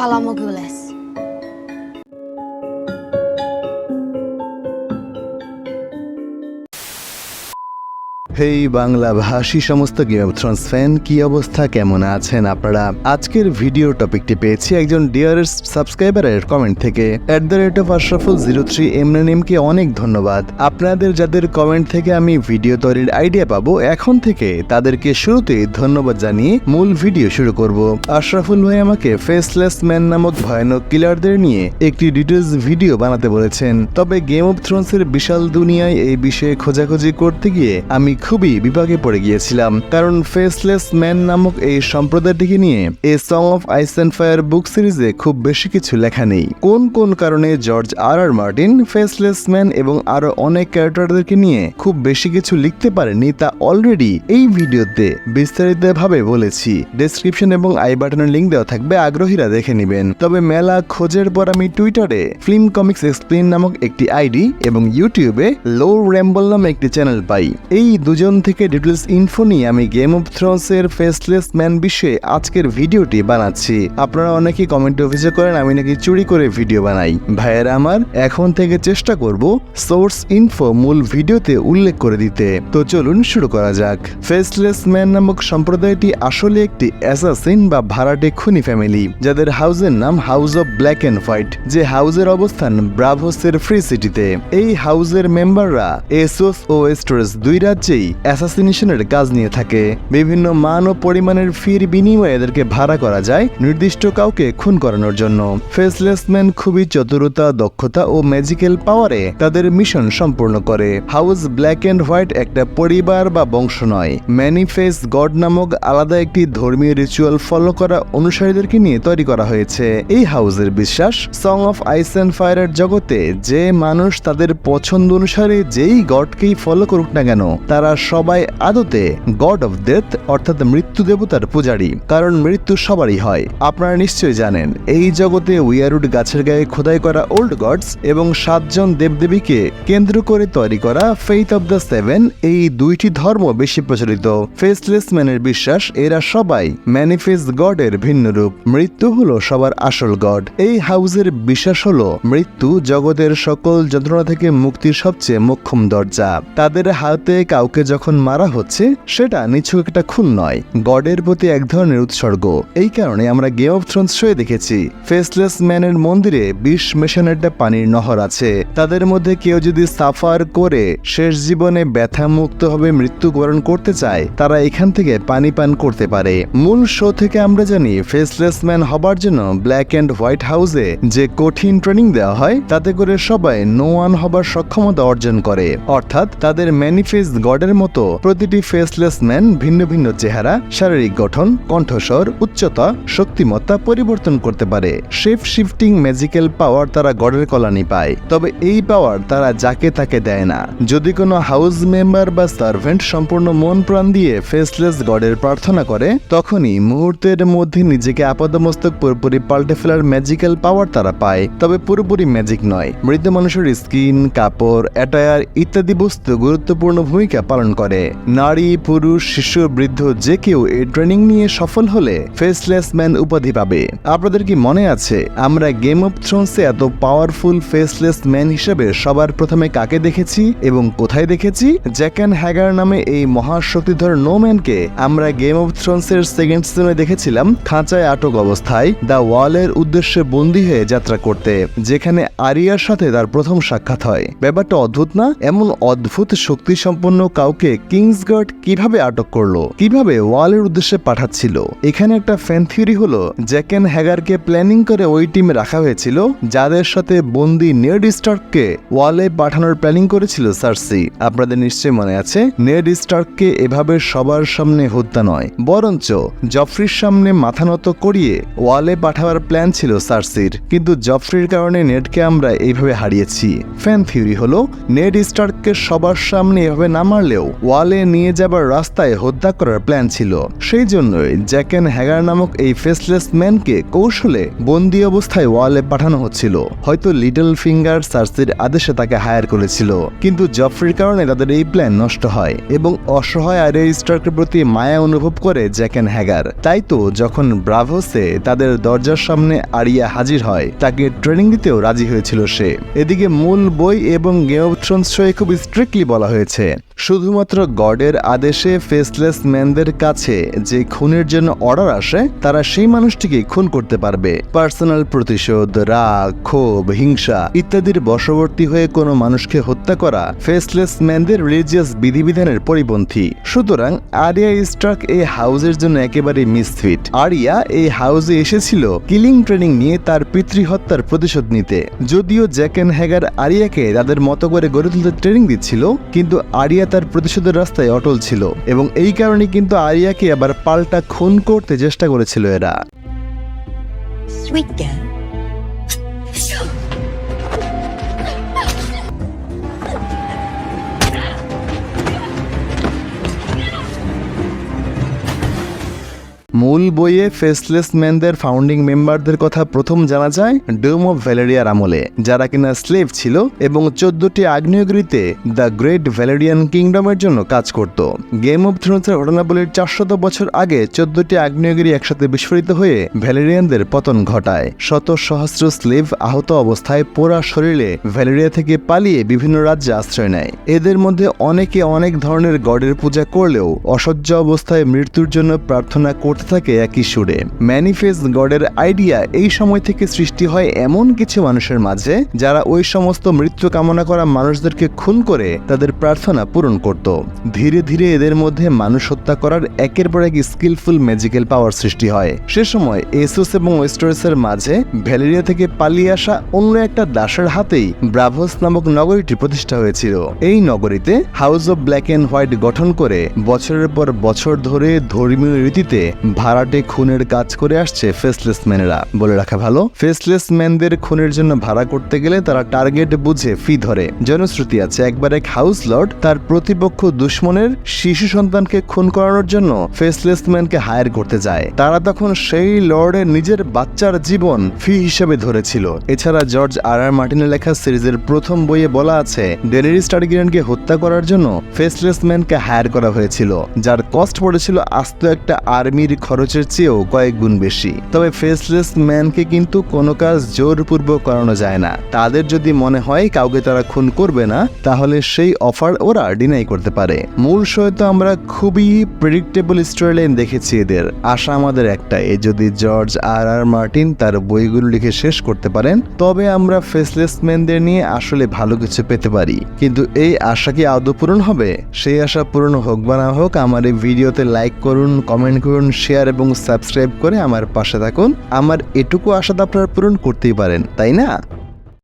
Falamogules. হেই বাংলা ভাষী সমস্ত game of Thrones fan কি অবস্থা? কেমন আছেন আপনারা? আজকের ভিডিও টপিকটি পেয়েছি একজন ডিয়ারেস্ট সাবস্ক্রাইবারের কমেন্ট থেকে। At the rate of Ashraful zero three এমরানিমকে অনেক ধন্যবাদ। আপনাদের যাদের কমেন্ট থেকে আমি ভিডিও তৈরির আইডিয়া পাবো, এখন থেকে তাদেরকে শুরুতে ধন্যবাদ জানিয়ে মূল ভিডিও শুরু করব। আশরাফুল ভাই আমাকে ফেসলেস ম্যান নামক ভয়ানক কিলারদের নিয়ে একটি ডিটেলস ভিডিও বানাতে বলেছেন। তবে গেম অফ থ্রোনসের বিশাল দুনিয়ায় এই বিষয়ে খোঁজাখুঁজি করতে গিয়ে আমি খুবই বিপাকে পড়ে গিয়েছিলাম, কারণ ফেসলেস ম্যান নামক এই সম্প্রদায়টিকে নিয়ে a song of ice and fire book সিরিজে খুব বেশি কিছু লেখা নেই। কোন কোন কারণে George R R Martin faceless man এবং আরও অনেক ক্যারেক্টারদেরকে নিয়ে খুব বেশি কিছু লিখতে পারেনি তা অলরেডি এই ভিডিওতে বিস্তারিতভাবে বলেছি। ডেসক্রিপশন এবং আই বাটনের লিঙ্ক দেওয়া থাকবে, আগ্রহীরা দেখে নেবেন। তবে মেলা খোঁজের পর আমি টুইটারে ফিল্ম কমিক্স এক্সপ্লেন নামক একটি আইডি এবং ইউটিউবে লো র্যাম্বল নামে একটি চ্যানেল পাই। এই দুজন থেকে ডিটেলস ইনফো নিয়ে আমি গেম অফ থ্রোনস এর ফেসলেস ম্যান বিষয়ে আজকের ভিডিওটি বানাচ্ছি। আপনারা অনেকেই কমেন্টে অভিযোগ করেন, আমি নাকি চুরি করে ভিডিও বানাই। ভাইয়েরা আমার, এখন থেকে চেষ্টা করব সোর্স ইনফো মূল ভিডিওতে উল্লেখ করে দিতে। তো চলুন শুরু করা যাক। ফেসলেস ম্যান নামক সম্প্রদায়টি আসলে একটি অ্যাসাসিন বা ভাড়াটে খুনি ফ্যামিলি যাদের হাউসের নাম house of black and white যে হাউসের অবস্থান ব্রাভোসের ফ্রি সিটিতে এই হাউসের মেম্বাররা এসোস ও এস্টোরেস দুই রাজ্যেই অ্যাসাসিনেশনের কাজ নিয়ে থাকে। বিভিন্ন মান ও পরিমাণের ফির বিনিময়ে এদেরকে ভাড়া করা যায় নির্দিষ্ট কাউকে খুন করানোর জন্য। ফেসলেস ম্যান খুবই চতুরতা, দক্ষতা ও ম্যাজিক্যাল পাওয়ারে তাদের মিশন সম্পূর্ণ করে। হাউস ব্ল্যাক অ্যান্ড হোয়াইট একটা পরিবার বা বংশ নয়। ম্যানিফেস গড নামক আলাদা একটি ধর্মীয় রিচুয়াল ফলো করা অনুসারীদেরকে নিয়ে তৈরি করা হয়েছে। এই হাউসের বিশ্বাস সং অফ আইস অ্যান্ড ফায়ারের জগতে যে মানুষ তাদের পছন্দ অনুসারে যেই গডকেই ফলো করুক না কেন, তারা সবাই আদতে গড অফ ডেথ অর্থাৎ মৃত্যু দেবতার পূজারী, কারণ মৃত্যু সবারই হয়। আপনারা নিশ্চয়ই জানেন, এই জগতে উইয়ারুড গাছের গায়ে খোদাই করা ওল্ড গডস এবং সাতজন দেবদেবীকে কেন্দ্র করে তৈরি করা ফেইথ অব দ্য সেভেন এই দুইটি ধর্ম বেশি প্রচলিত। ফেসলেস ম্যানের বিশ্বাস, এরা সবাই ম্যানিফেস গডের ভিন্ন রূপ। মৃত্যু হলো সবার আসল গড এই হাউসের বিশ্বাস হলো মৃত্যু জগতের সকল যন্ত্রণা থেকে মুক্তির সবচেয়ে মোক্ষম দরজা। তাদের হাতে কাউকে যখন মারা হচ্ছে, সেটা নিছক একটা খুন নয়, গডের প্রতি এক ধরনের উৎসর্গ। এই কারণে আমরা গেম অফ থ্রোনস শোয়ে দেখেছি ফেসলেস ম্যানের মন্দিরে বিশ মেশানের একটা পানির নহর আছে। তাদের মধ্যে কেউ যদি সাফার করে শেষ জীবনে ব্যথা মুক্ত হবে মৃত্যুবরণ করতে চায়, তারা এখান থেকে পানি পান করতে পারে। মূল শো থেকে আমরা জানি ফেসলেস ম্যান হবার জন্য ব্ল্যাক অ্যান্ড হোয়াইট হাউসে যে কঠিন ট্রেনিং দেওয়া হয়, তাতে করে সবাই নো ওয়ান হবার সক্ষমতা অর্জন করে। অর্থাৎ তাদের ম্যানিফেস্ট গডের মতো। প্রতিটি ফেসলেস ম্যান ভিন্ন ভিন্ন চেহারা, শারীরিক গঠন, কণ্ঠস্বর, উচ্চতা, শক্তিমত্তা পরিবর্তন করতে পারে। শেফ শিফটিং ম্যাজিক্যাল পাওয়ার তারা গডের কলানি পায়। তবে এই পাওয়ার তারা যাকে তাকে দেয় না। যদি কোনো হাউস মেম্বার বা সার্ভেন্ট সম্পূর্ণ মন প্রাণ দিয়ে ফেসলেস গডের প্রার্থনা করে, তখনই মুহূর্তের মধ্যে নিজেকে আপাদমস্তক পুরোপুরি পাল্টে ফেলার ম্যাজিক্যাল পাওয়ার তারা পায়। তবে পুরোপুরি ম্যাজিক নয়। মৃত মানুষের স্কিন কাপড় অ্যাটায়ার ইত্যাদি বস্তু গুরুত্বপূর্ণ ভূমিকা পালন করে। নারী, পুরুষ, শিশু, বৃদ্ধ যে কেউ এই ট্রেনিং নিয়ে সফল হলে ফেসলেস ম্যান উপাধি পাবে। আপনাদের কি মনে আছে, আমরা গেম অফ থ্রোনসে এত পাওয়ারফুল ফেসলেস ম্যান হিসেবে সবার প্রথমে কাকে দেখেছি এবং কোথায় দেখেছি? জ্যাকান হ্যাগার নামে এই মহাশক্তিধর নোম্যানকে আমরা গেম অফ থ্রোনসের সেকেন্ড সিজনে দেখেছিলাম, খাঁচায় আটক অবস্থায় দ্য ওয়ালের উদ্দেশ্যে বন্দী হয়ে যাত্রা করতে, যেখানে আরিয়ার সাথে তার প্রথম সাক্ষাৎ হয়। ব্যাপারটা অদ্ভুত না? এমন অদ্ভুত শক্তি সম্পন্ন কাউকে কিংসগার্ড কীভাবে আটক করল, কীভাবে ওয়ালের উদ্দেশ্যে পাঠাচ্ছিল? এখানে একটা ফ্যান থিওরি হলো জ্যাকেন হ্যাগারকে প্ল্যানিং করে ওই টিমে রাখা হয়েছিল, যাদের সাথে বন্দি নেড স্টার্ককে ওয়ালে পাঠানোর প্ল্যানিং করেছিল সার্সি। আপনাদের নিশ্চয়ই মনে আছে, নেড স্টার্ককে এভাবে সবার সামনে হত্যা নয়, বরঞ্চ জফরির সামনে মাথা নত করিয়ে ওয়ালে পাঠাবার প্ল্যান ছিল সার্সির। কিন্তু জফরির কারণে নেডকে আমরা এইভাবে হারিয়েছি। ফ্যান থিওরি হলো, নেড স্টার্ককে সবার সামনে এভাবে না মারলেও করলেও ওয়ালে নিয়ে যাবার রাস্তায় হত্যা করার প্ল্যান ছিল। সেই জন্যই জ্যাকেন হ্যাগার নামক এই ফেসলেস ম্যানকে কৌশলে বন্দি অবস্থায় ওয়ালে পাঠানো হচ্ছিল। হয়তো লিটল ফিঙ্গার সার্সির আদেশে তাকে হায়ার করেছিল। কিন্তু জফরির কারণে তাদের এই প্ল্যান নষ্ট হয় এবং অসহায় আরিয়া স্টার্কের প্রতি মায়া অনুভব করে জ্যাকেন হ্যাগার। তাই তো যখন ব্রাভোসে তাদের দরজার সামনে আরিয়া হাজির হয়, তাকে ট্রেনিং দিতেও রাজি হয়েছিল সে। এদিকে মূল বই এবং গেম অফ থ্রোনস খুব স্ট্রিক্টলি বলা হয়েছে। শুধুমাত্র গডের আদেশে ফেসলেস ম্যানদের কাছে যে খুনের জন্য অর্ডার আসে, তারা সেই মানুষটিকে খুন করতে পারবে। পার্সোনাল প্রতিশোধ, রাগ, ক্ষোভ, হিংসা ইত্যাদির বশবর্তী হয়ে কোনো মানুষকে হত্যা করা ফেসলেস ম্যানদের রিলিজিয়াস বিধিবিধানের পরিপন্থী। সুতরাং আরিয়া স্ট্রাক এই হাউসের জন্য একেবারে মিসফিট। আরিয়া এই হাউজে এসেছিল কিলিং ট্রেনিং নিয়ে তার পিতৃহত্যার প্রতিশোধ নিতে। যদিও জ্যাকেন হ্যাগার আরিয়াকে তাদের মতো করে গড়ে তুলতে ট্রেনিং দিচ্ছিল, কিন্তু আরিয়া তার প্রতিশোধের রাস্তায় অটল ছিল এবং এই কারণে কিন্তু আরিয়াকে আবার পাল্টা খুন করতে চেষ্টা করেছিল এরা। মূল বইয়ে ফেসলেস ম্যানদের ফাউন্ডিং মেম্বারদের কথা প্রথম জানা যায় ডোম অফ ভ্যালেরিয়ার আমলে, যারা কিনা স্লেভ ছিল এবং চোদ্দটি আগ্নেয়গিরিতে দ্য গ্রেট ভ্যালেরিয়ান কিংডমের জন্য কাজ করত। গেম অফ থ্রোনসের ঘটনাবলীর চারশত বছর আগে চোদ্দটি আগ্নেয়গিরি একসাথে বিস্ফোরিত হয়ে ভ্যালেরিয়ানদের পতন ঘটায়। শত সহস্র স্লেভ আহত অবস্থায় পোড়া শরীরে ভ্যালেরিয়া থেকে পালিয়ে বিভিন্ন রাজ্যে আশ্রয় নেয়। এদের মধ্যে অনেকে অনেক ধরনের গডের পূজা করলেও অসহ্য অবস্থায় মৃত্যুর জন্য প্রার্থনা করতে থাকে একই সুরে। ম্যানিফেস্ট গডের আইডিয়া এই সময় থেকে সৃষ্টি হয় এমন কিছু মানুষের মাঝে, যারা ওই সমস্ত মৃত্যু কামনা করা মানুষদেরকে খুন করে তাদের প্রার্থনা পূরণ করত। ধীরে ধীরে এদের মধ্যে মানুষ হত্যা করার একের পর এক স্কিলফুল ম্যাজিক্যাল পাওয়ার সৃষ্টি হয়। সে সময় এসোস এবং ওয়েস্টারসের মাঝে ভ্যালেরিয়া থেকে পালিয়ে আসা অন্য একটা দাসের হাতেই ব্রাভোস নামক নগরীটি প্রতিষ্ঠা হয়েছিল। এই নগরীতে house of black and white গঠন করে বছরের পর বছর ধরে ধর্মীয় রীতিতে ভাড়াটে খুনের কাজ করে আসছে ফেসলেস ম্যানেরা বলে রাখা ভালো ফেসলেস ম্যানদের খুনের জন্য ভাড়া করতে গেলে তারা টার্গেট বুঝে ফি ধরে। জনশ্রুতি আছে, একবার এক হাউস লর্ড তার প্রতিপক্ষ দুশ্মনের শিশু সন্তানকে খুন করানোর জন্য ফেসলেস ম্যানকে হায়ার করতে যায়। তারা তখন সেই লর্ডের নিজের বাচ্চার জীবন ফি হিসেবে ধরেছিল। এছাড়া জর্জ আর আর মার্টিনের লেখা সিরিজের প্রথম বইয়ে বলা আছে, ডেনারিস টার্গেরিয়ানকে হত্যা করার জন্য ফেসলেস ম্যানকে হায়ার করা হয়েছিল, যার কস্ট পড়েছিল আস্ত একটা আর্মির খরচের চেয়েও কয়েক গুণ বেশি। তবে ফেসলেস ম্যানকে কিন্তু কোনো কাজ জোরপূর্বক করানো যায় না। তাদের যদি মনে হয় কাউকে তারা খুন করবে না, তাহলে সেই অফার ওরা ডিনাই করতে পারে। মূল শোয়ে তো আমরা খুবই প্রেডিক্টেবল স্টোরি লাইন দেখেছি এদের। আশা আমাদের একটাই যদি জর্জ আর আর মার্টিন তার বইগুলো লিখে শেষ করতে পারেন, তবে আমরা ফেসলেস ম্যানদের নিয়ে আসলে ভালো কিছু পেতে পারি। কিন্তু এই আশা কি আদৌ পূরণ হবে? সেই আশা পূরণ হোক বা না হোক, আমার এই ভিডিওতে লাইক করুন কমেন্ট করুন শেয়ার এবং সাবস্ক্রাইব করে আমার পাশে থাকুন। আমার এটুকু আশা আপনারা পূরণ করতেই পারেন, তাই না?